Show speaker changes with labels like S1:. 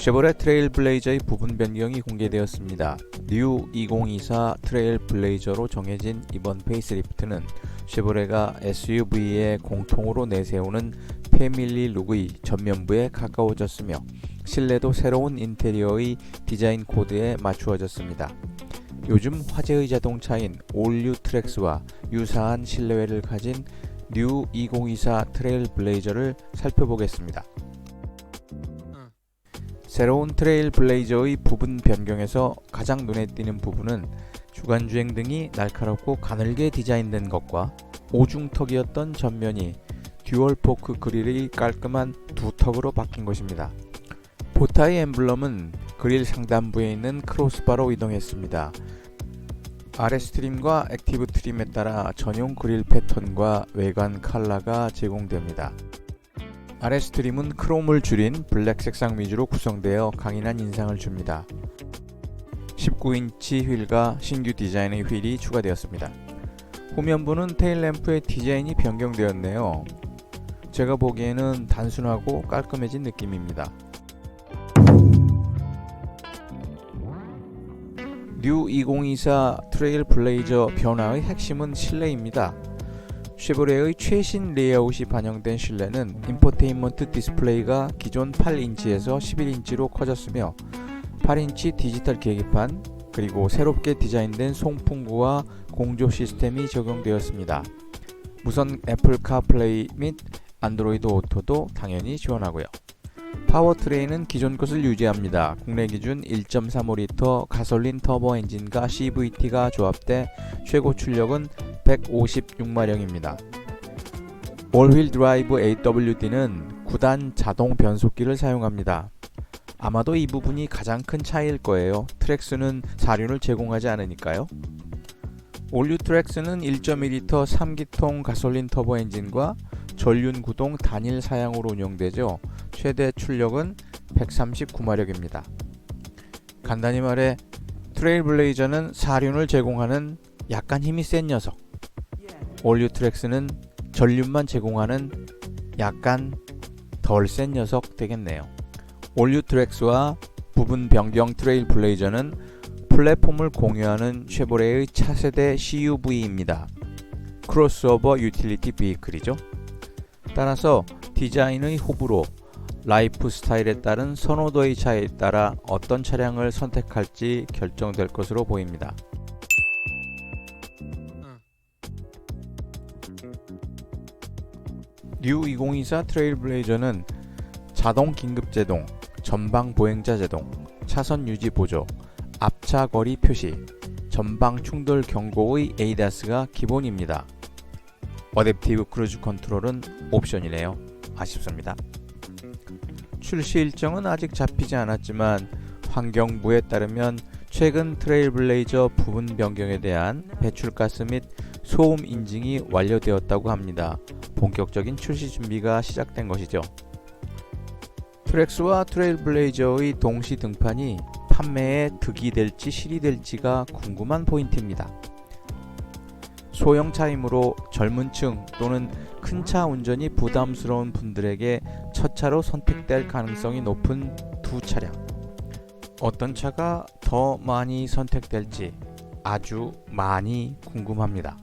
S1: 쉐보레 트레일 블레이저의 부분 변경이 공개되었습니다. 뉴 2024 트레일 블레이저로 정해진 이번 페이스리프트는 쉐보레가 SUV에 공통으로 내세우는 패밀리 룩의 전면부에 가까워졌으며 실내도 새로운 인테리어의 디자인 코드에 맞추어졌습니다. 요즘 화제의 자동차인 올뉴 트랙스와 유사한 실내외를 가진 뉴 2024 트레일 블레이저를 살펴보겠습니다. 새로운 트레일 블레이저의 부분 변경에서 가장 눈에 띄는 부분은 주간 주행 등이 날카롭고 가늘게 디자인된 것과 오중턱이었던 전면이 듀얼 포크 그릴의 깔끔한 두 턱으로 바뀐 것입니다. 보타의 엠블럼은 그릴 상단부에 있는 크로스바로 이동했습니다. RS 트림과 액티브 트림에 따라 전용 그릴 패턴과 외관 컬러가 제공됩니다. RS 트림은 크롬을 줄인 블랙 색상 위주로 구성되어 강인한 인상을 줍니다. 19인치 휠과 신규 디자인의 휠이 추가되었습니다. 후면부는 테일램프의 디자인이 변경되었네요. 제가 보기에는 단순하고 깔끔해진 느낌입니다. 뉴 2024 트레일 블레이저 변화의 핵심은 실내입니다. 쉐보레의 최신 레이아웃이 반영된 실내는 인포테인먼트 디스플레이가 기존 8인치에서 11인치로 커졌으며 8인치 디지털 계기판 그리고 새롭게 디자인된 송풍구와 공조 시스템이 적용되었습니다. 무선 애플 카플레이 및 안드로이드 오토도 당연히 지원하고요. 파워트레인은 기존 것을 유지합니다. 국내 기준 1.35L 가솔린 터보 엔진과 CVT가 조합돼 최고 출력은 156마력입니다. 올휠 드라이브 AWD는 9단 자동 변속기를 사용합니다. 아마도 이 부분이 가장 큰 차이일 거예요. 트랙스는 사륜을 제공하지 않으니까요. 올류 트랙스는 1.2L 3기통 가솔린 터보 엔진과 전륜 구동 단일 사양으로 운영되죠. 최대 출력은 139마력입니다. 간단히 말해 트레일 블레이저는 사륜을 제공하는 약간 힘이 센 녀석. 올류 트랙스는 전륜만 제공하는 약간 덜 센 녀석 되겠네요. 올류 트랙스와 부분 변경 트레일 블레이저는 플랫폼을 공유하는 쉐보레의 차세대 CUV입니다. 크로스오버 유틸리티 비이클이죠. 따라서 디자인의 호불호, 라이프 스타일에 따른 선호도의 차이에 따라 어떤 차량을 선택할지 결정될 것으로 보입니다. 뉴 2024 트레일블레이저는 자동 긴급 제동, 전방 보행자 제동, 차선 유지 보조, 앞차 거리 표시, 전방 충돌 경고의 ADAS가 기본입니다. 어댑티브 크루즈 컨트롤은 옵션이네요. 아쉽습니다. 출시 일정은 아직 잡히지 않았지만 환경부에 따르면 최근 트레일블레이저 부분 변경에 대한 배출가스 및 소음 인증이 완료되었다고 합니다. 본격적인 출시 준비가 시작된 것이죠. 트랙스와 트레일블레이저의 동시 등판이 판매에 득이 될지 실이 될지가 궁금한 포인트입니다. 소형 차이므로 젊은 층 또는 큰 차 운전이 부담스러운 분들에게 첫 차로 선택될 가능성이 높은 두 차량. 어떤 차가 더 많이 선택될지 아주 많이 궁금합니다.